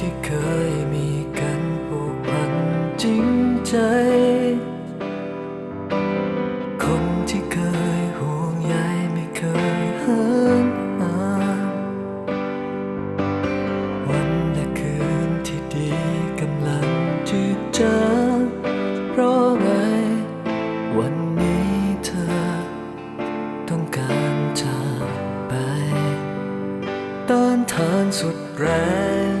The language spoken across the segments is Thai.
ที่เคยมีกันผูกพันจริงใจ คนที่เคยห่วงใยไม่เคยเหินห่างวันและคืนที่ดีกำลังจืดจางเพราะไรวันนี้เธอ ต้องการจากไปต้านทานสุดแรง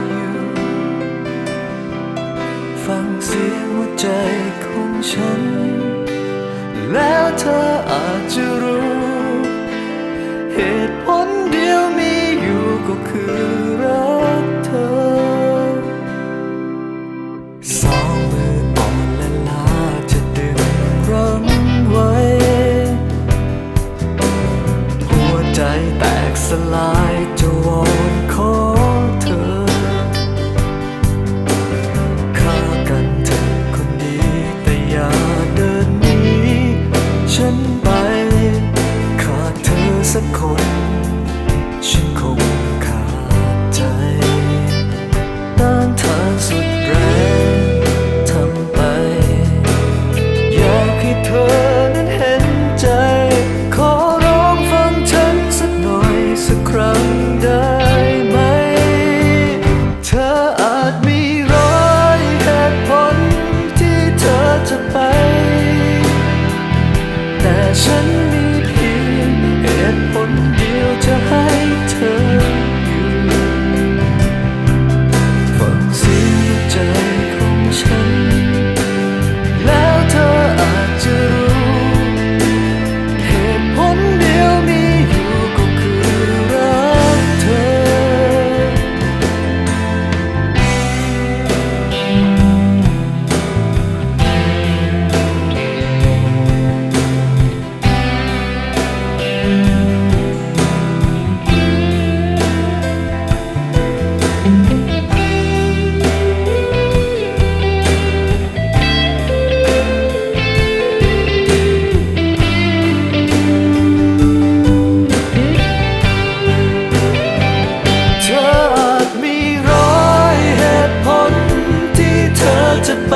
ฟังเสียงหัวใจของฉัน แล้วเธออาจจะรู้ เหตุผลเดียวมีอยู่ก็คือรักเธอ สองมืออ่อนและลาจะดึงรั้งไว้ หัวใจแตกสลายจะวอน ด จมีร้อยเหตุผลที่เธอจะไป